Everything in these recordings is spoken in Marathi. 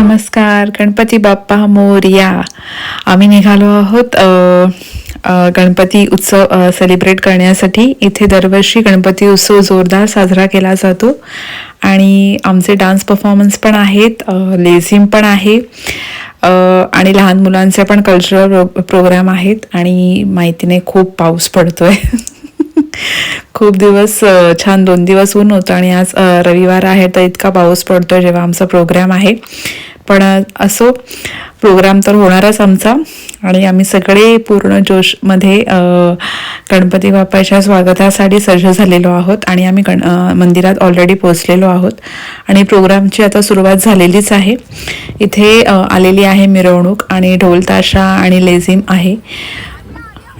नमस्कार गणपती बाप्पा मोर्या. आम्ही निघालो आहोत गणपती उत्सव सेलिब्रेट करण्यासाठी. इथे दरवर्षी गणपती उत्सव जोरदार साजरा केला जातो. आणि आमचे डान्स परफॉर्मन्स पण आहेत लेझिम पण आहे आणि लहान मुलांचे पण कल्चरल प्रोग्राम आहेत. आणि माहितीने खूप पाऊस पडतो आहे खूप दिवस छान दोन दिवस ऊन होतं आणि आज रविवार आहे तर इतका पाऊस पडतो जेव्हा आमचा प्रोग्राम आहे. पण असो प्रोग्राम तर होणारच आमचा आणि आम्ही सगळे पूर्ण जोशमध्ये गणपती बाप्पाच्या स्वागतासाठी सज्ज झालेलो आहोत आणि आम्ही गण मंदिरात ऑलरेडी पोहोचलेलो आहोत. आणि प्रोग्रामची आता सुरुवात झालेलीच आहे. इथे आलेली आहे मिरवणूक आणि ढोल ताशा आणि लेझिम आहे.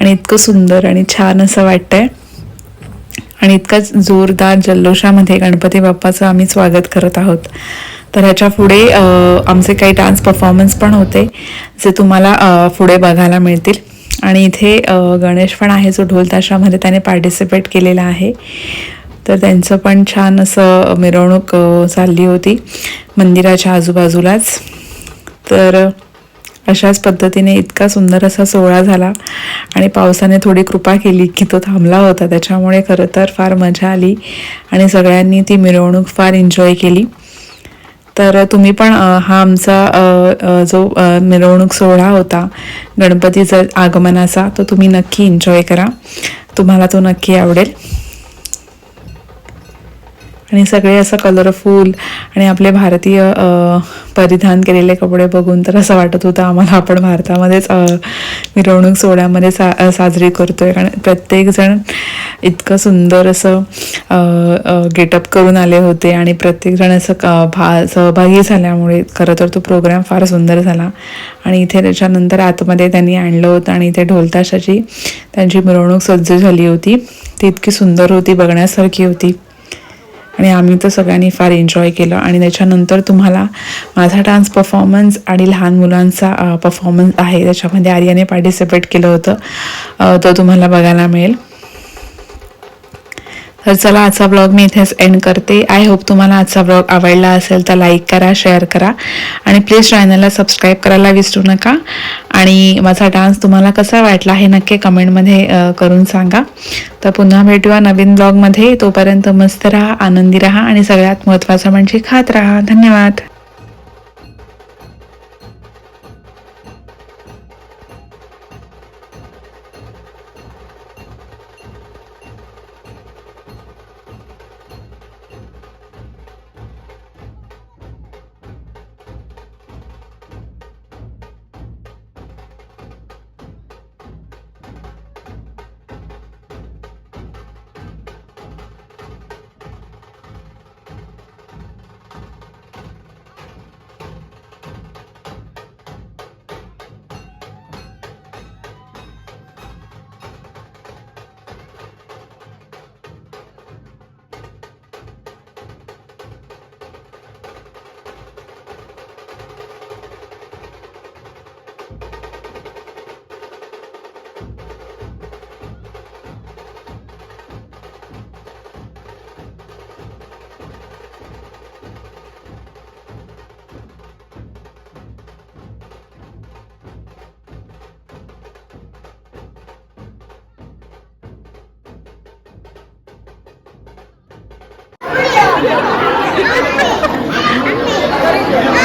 आणि इतकं सुंदर आणि छान असं वाटतंय. आणि इतकाच जोरदार जल्लोषामध्ये गणपती बाप्पाचं आम्ही स्वागत करत आहोत. तर ह्याच्या पुढे आमचे काही डान्स परफॉर्मन्स पण होते जे तुम्हाला पुढे बघायला मिळतील. आणि इथे गणेश पण आहे जो ढोल ताशामध्ये त्याने पार्टिसिपेट केलेला आहे. तर त्यांचं पण छान असं मिरवणूक चालली होती मंदिराच्या आजूबाजूलाच. तर अशाच पद्धतीने इतका सुंदर असा सोहळा झाला. आणि पावसाने थोडी कृपा केली की तो थांबला होता. त्याच्यामुळे खरं तर फार मजा आली आणि सगळ्यांनी ती मिरवणूक फार एन्जॉय केली. तर तुम्ही पण हा आमचा जो मिरवणूक सोहळा होता गणपतीचा आगमनाचा तो तुम्ही नक्की एन्जॉय करा. तुम्हाला तो नक्की आवडेल. आणि सगळे असं कलरफुल आणि आपले भारतीय परिधान केलेले कपडे बघून तर असं वाटत होतं आम्हाला आपण भारतामध्येच मिरवणूक सोहळ्यामध्ये सा साजरी करतो आहे कारण प्रत्येकजण इतकं सुंदर असं गेटअप करून आले होते आणि प्रत्येकजण असं भा सहभागी झाल्यामुळे खरं तर तो प्रोग्राम फार सुंदर झाला. आणि इथे त्याच्यानंतर आतमध्ये त्यांनी आणलं होतं आणि इथे ढोलताशाची त्यांची मिरवणूक सज्ज झाली होती. ती इतकी सुंदर होती बघण्यासारखी होती. आणि आम्ही तर सगळ्यांनी फार एन्जॉय केलं. आणि त्याच्यानंतर तुम्हाला माझा डान्स परफॉर्मन्स आणि लहान मुलांचा परफॉर्मन्स आहे. त्याच्यामध्ये आर्याने पार्टिसिपेट केलं होतं. तो तुम्हाला बघायला मिळेल. तर चला आजचा ब्लॉग मी इथेच एंड करते. आय होप तुम्हाला आजचा ब्लॉग आवडला असेल तर लाईक करा शेअर करा. आणि प्लीज चॅनलला सबस्क्राईब करायला विसरू नका. आणि माझा डान्स तुम्हाला कसा वाटला हे नक्की कमेंटमध्ये करून सांगा. तर पुन्हा भेटूया नवीन ब्लॉगमध्ये तोपर्यंत मस्त राहा आनंदी राहा आणि सगळ्यात महत्त्वाचं म्हणजे खात राहा. धन्यवाद. Yeah.